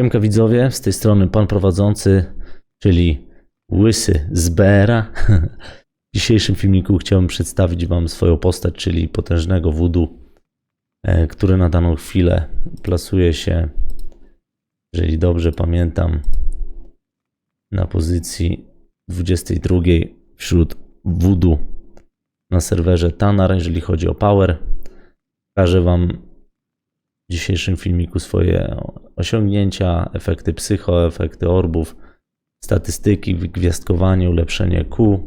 Siemka widzowie, z tej strony pan prowadzący, czyli Łysy z BR-a. W dzisiejszym filmiku chciałbym przedstawić wam swoją postać, czyli potężnego wudu, e, który na daną chwilę plasuje się, jeżeli dobrze pamiętam, na pozycji 22 wśród wudu na serwerze Tanar, jeżeli chodzi o power. Pokażę wam w dzisiejszym filmiku swoje osiągnięcia, efekty psycho, efekty orbów, statystyki, gwiazdkowanie, ulepszenie Q,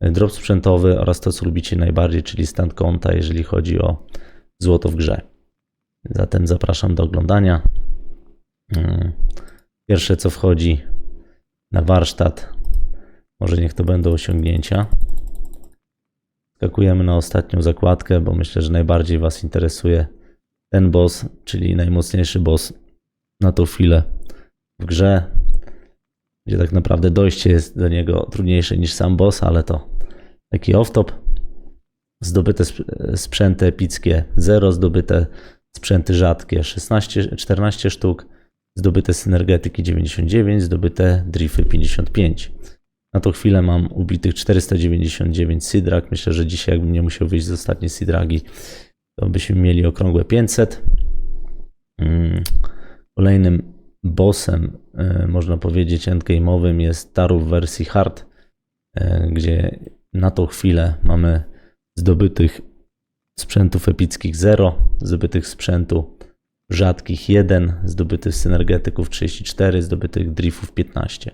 drop sprzętowy oraz to, co lubicie najbardziej, czyli stan konta, jeżeli chodzi o złoto w grze. Zatem zapraszam do oglądania. Mm, Pierwsze, co wchodzi na warsztat, może niech to będą osiągnięcia. Skakujemy na ostatnią zakładkę, bo myślę, że najbardziej Was interesuje ten boss, czyli najmocniejszy boss na tą chwilę w grze, gdzie tak naprawdę dojście jest do niego trudniejsze niż sam boss, ale to taki off-top. Zdobyte sp- sprzęty epickie 0, zdobyte sprzęty rzadkie 16, 14 sztuk, zdobyte synergetyki 99, zdobyte drify 55. Na tą chwilę mam ubitych 499 Sidrak. Myślę, że dzisiaj jakbym nie musiał wyjść z ostatniej Sidragi, to byśmy mieli okrągłe 500. Mm, Kolejnym bossem, e, można powiedzieć, endgame'owym jest Taru w wersji hard, e, gdzie na tą chwilę mamy zdobytych sprzętów epickich 0, zdobytych sprzętu rzadkich 1, zdobytych synergetyków 34, zdobytych driftów 15.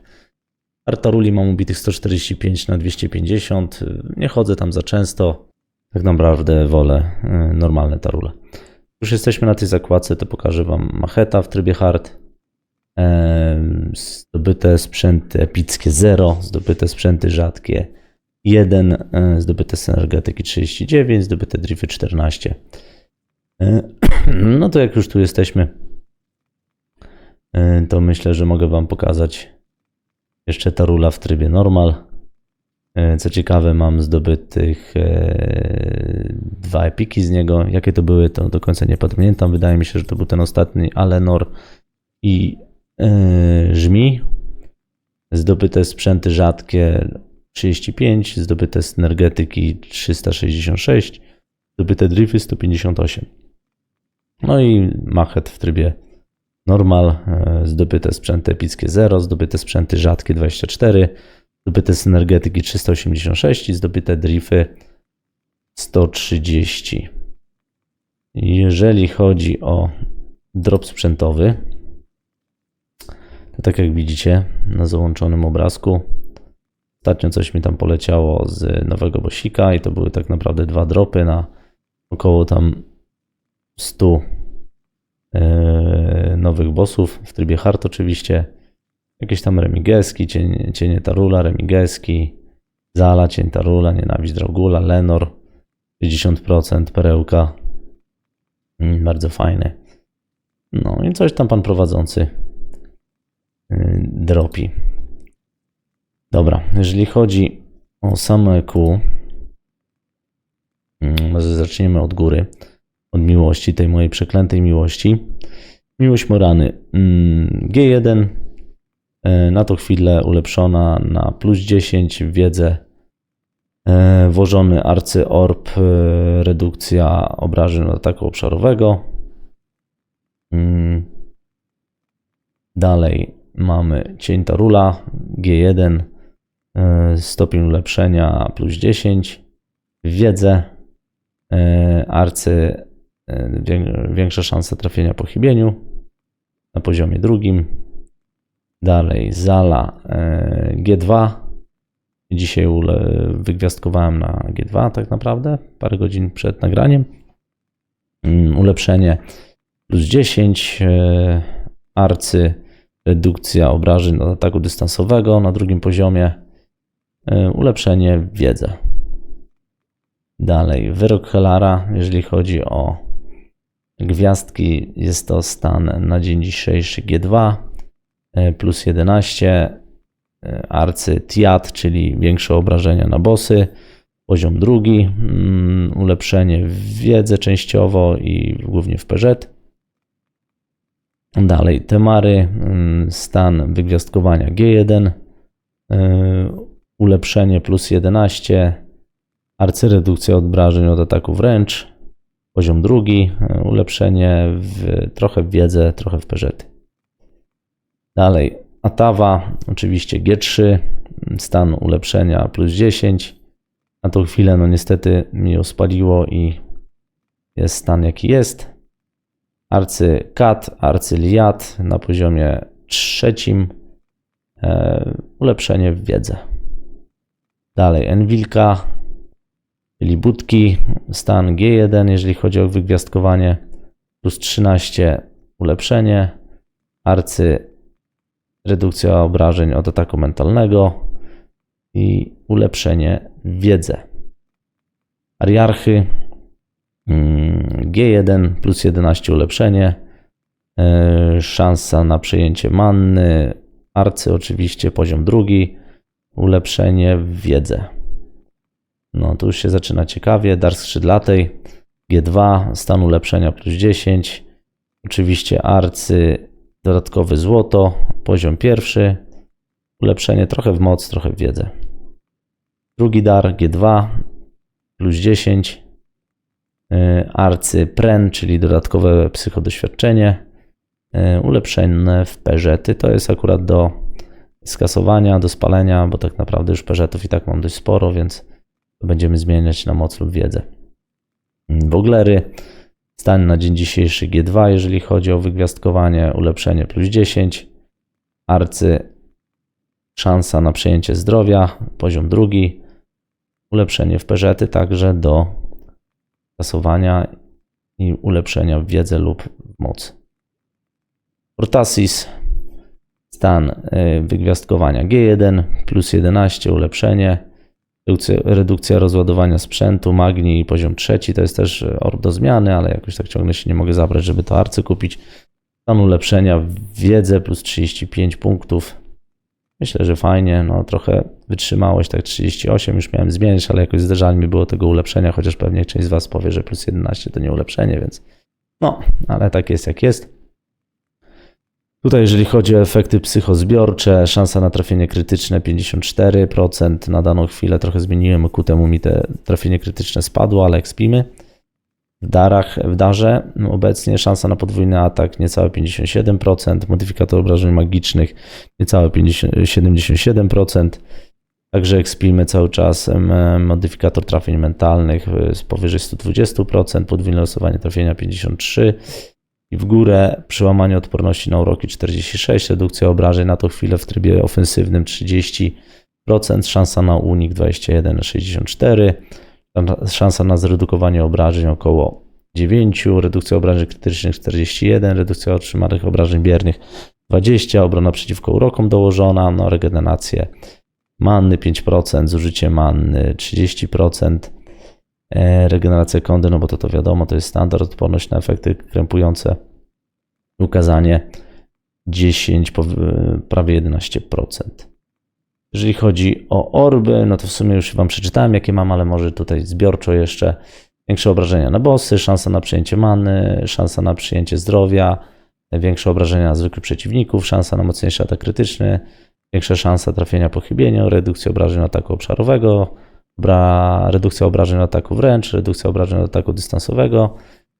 Artaruli mam ubitych 145 na 250. Nie chodzę tam za często. Tak naprawdę wolę y, normalne tarule. Już jesteśmy na tej zakładce, to pokażę Wam macheta w trybie hard. Zdobyte sprzęty epickie 0, zdobyte sprzęty rzadkie 1, e, zdobyte synergetyki 39, zdobyte drify 14. E, No to jak już tu jesteśmy, e, to myślę, że mogę Wam pokazać jeszcze tarula w trybie normal. E, Co ciekawe, mam zdobytych e, dwa epiki z niego. Jakie to były, to do końca nie pamiętam. Wydaje mi się, że to był ten ostatni Alenor i e, Żmi. Zdobyte sprzęty rzadkie 35, zdobyte synergetyki 366, zdobyte drify 158. No i machet w trybie normal, zdobyte sprzęty epickie 0, zdobyte sprzęty rzadkie 24, zdobyte synergetyki 386 i zdobyte drify 130. Jeżeli chodzi o drop sprzętowy, to tak jak widzicie na załączonym obrazku, ostatnio coś mi tam poleciało z nowego bosika i to były tak naprawdę dwa dropy na około tam 100 e, nowych bossów w trybie hard oczywiście. Jakieś tam remigeski, cienie, cienie Tarula, remigeski, Zala, cień Tarula, nienawiść Draugula, Lenor, 60% perełka. Mm, Bardzo fajny. No i coś tam pan prowadzący y, dropi. Dobra, jeżeli chodzi o same EQ, mm, może zaczniemy od góry, od miłości, tej mojej przeklętej miłości. Miłość Morany. mm, G1 e, na tą chwilę ulepszona na plus 10 w wiedzę. E, Włożony arcyorb, e, redukcja obrażeń ataku obszarowego. Mm. Dalej mamy cień Tarula, G1, e, stopień ulepszenia plus 10, wiedzę, e, arcy, e, wię- większa szansa trafienia po chybieniu na poziomie drugim. Dalej Zala e, G2. Dzisiaj wygwiazdkowałem na G2 tak naprawdę, parę godzin przed nagraniem. Mm, Ulepszenie plus 10, e, arcy, redukcja obrażeń od ataku dystansowego na drugim poziomie, e, ulepszenie wiedzę. Dalej, wyrok Helara, jeżeli chodzi o gwiazdki, jest to stan na dzień dzisiejszy G2 e, plus 11, e, arcy Tiat, czyli większe obrażenia na bossy, poziom drugi, mm, ulepszenie w wiedzę częściowo i głównie w PZ. Dalej, temary, mm, stan wygwiazdkowania G1, yy, ulepszenie plus 11, arcyredukcja obrażeń od ataku wręcz, poziom drugi, ulepszenie w, trochę w wiedzę, trochę w peżety. Dalej, Atawa, oczywiście G3, stan ulepszenia plus 10. Na tą chwilę, no niestety, mi ją spaliło i jest stan jaki jest. Arcy Kat, Arcy Liat na poziomie trzecim. E, ulepszenie w wiedzę. Dalej, Enwilka, czyli budki, stan G1, jeżeli chodzi o wygwiazdkowanie, plus 13 ulepszenie. Arcy redukcja obrażeń od ataku mentalnego i ulepszenie w wiedzę. Ariarchy mm, G1 plus 11 ulepszenie, e, szansa na przejęcie manny, arcy oczywiście poziom drugi, ulepszenie w wiedzę. No tu już się zaczyna ciekawie, dar skrzydlatej G2, stan ulepszenia plus 10, oczywiście arcy dodatkowy złoto, poziom pierwszy, ulepszenie trochę w moc, trochę w wiedzę. Drugi dar G2 plus 10, y, arcy pren, czyli dodatkowe psychodoświadczenie, y, ulepszenie w peżety. To jest akurat do skasowania, do spalenia, bo tak naprawdę już peżetów i tak mam dość sporo, więc będziemy zmieniać na moc lub wiedzę. Woglery Stan na dzień dzisiejszy G2, jeżeli chodzi o wygwiazdkowanie, ulepszenie plus 10. Arcy, szansa na przejęcie zdrowia, poziom drugi. Ulepszenie w peżety także do kasowania i ulepszenia w wiedzę lub w mocy. Ortasis, stan y, wygwiazdkowania G1, plus 11, ulepszenie redukcja, rozładowania sprzętu, magni poziom trzeci to jest też orb do zmiany, ale jakoś tak ciągle się nie mogę zabrać, żeby to arcy kupić. Stan ulepszenia wiedzę plus 35 punktów. Myślę, że fajnie, no trochę wytrzymałość, tak 38 już miałem zmienić, ale jakoś zderzanie mi było tego ulepszenia, chociaż pewnie część z Was powie, że plus 11 to nie ulepszenie, więc no, ale tak jest jak jest. Tutaj, jeżeli chodzi o efekty psychozbiorcze, szansa na trafienie krytyczne 54%. Na daną chwilę trochę zmieniłem, ku temu mi te trafienie krytyczne spadło, ale ekspimy. W darach, w darze. Obecnie szansa na podwójny atak niecałe 57%, modyfikator obrażeń magicznych niecałe 50, 77%. Także ekspimy cały czas modyfikator trafień mentalnych z powyżej 120%, podwójne losowanie trafienia 53% i w górę przełamanie odporności na uroki 46, redukcja obrażeń na tą chwilę w trybie ofensywnym 30%, szansa na unik 21 64, szansa na zredukowanie obrażeń około 9, redukcja obrażeń krytycznych 41, redukcja otrzymanych obrażeń biernych 20, obrona przeciwko urokom dołożona, no regenerację manny 5%, zużycie manny 30%, E, regeneracja kondy, no bo to to wiadomo, to jest standard, odporność na efekty krępujące, ukazanie 10, prawie 11%. Jeżeli chodzi o orby, no to w sumie już Wam przeczytałem, jakie mam, ale może tutaj zbiorczo jeszcze większe obrażenia na bossy, szansa na przyjęcie many, szansa na przyjęcie zdrowia, większe obrażenia na zwykłych przeciwników, szansa na mocniejszy atak krytyczny, większa szansa trafienia po chybieniu, redukcja obrażeń ataku obszarowego, Bra, redukcja obrażeń ataku wręcz, redukcja obrażeń ataku dystansowego,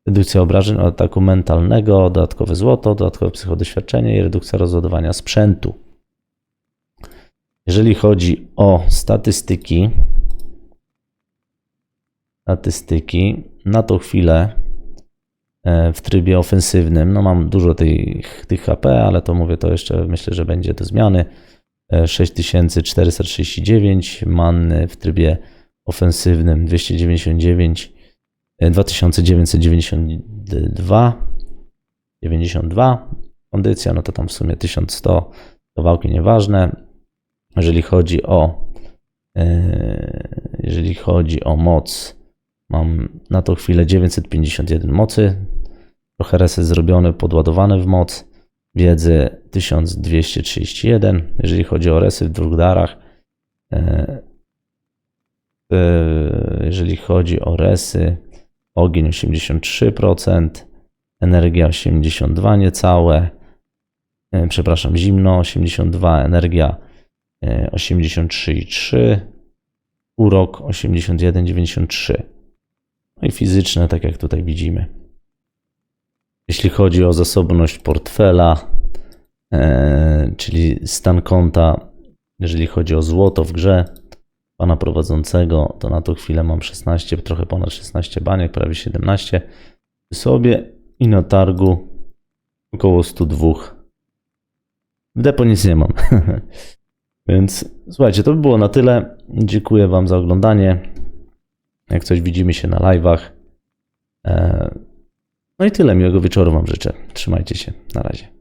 redukcja obrażeń ataku mentalnego, dodatkowe złoto, dodatkowe psychodoświadczenie i redukcja rozładowania sprzętu. Jeżeli chodzi o statystyki, statystyki, na tą chwilę e, w trybie ofensywnym, no mam dużo tych, tych HP, ale to mówię, to jeszcze myślę, że będzie do zmiany. 6439, manny w trybie ofensywnym 299, 2992, 92, kondycja, no to tam w sumie 1100, kawałki nieważne. Jeżeli chodzi o e, jeżeli chodzi o moc, mam na tą chwilę 951 mocy, trochę reset zrobiony, podładowany w moc wiedzy 1231. Jeżeli chodzi o resy w dwóch darach, e, e, jeżeli chodzi o resy, ogień 83%, energia 82 niecałe, przepraszam, zimno 82, energia 83,3, urok 81,93. No i fizyczne, tak jak tutaj widzimy. Jeśli chodzi o zasobność portfela, e, czyli stan konta, jeżeli chodzi o złoto w grze pana prowadzącego, to na tą chwilę mam 16, trochę ponad 16 baniek, prawie 17 przy sobie i na targu około 102. W depo nic nie mam. Więc słuchajcie, to by było na tyle. Dziękuję Wam za oglądanie. Jak coś widzimy się na live'ach. E, No i tyle. Miłego wieczoru Wam życzę. Trzymajcie się. Na razie.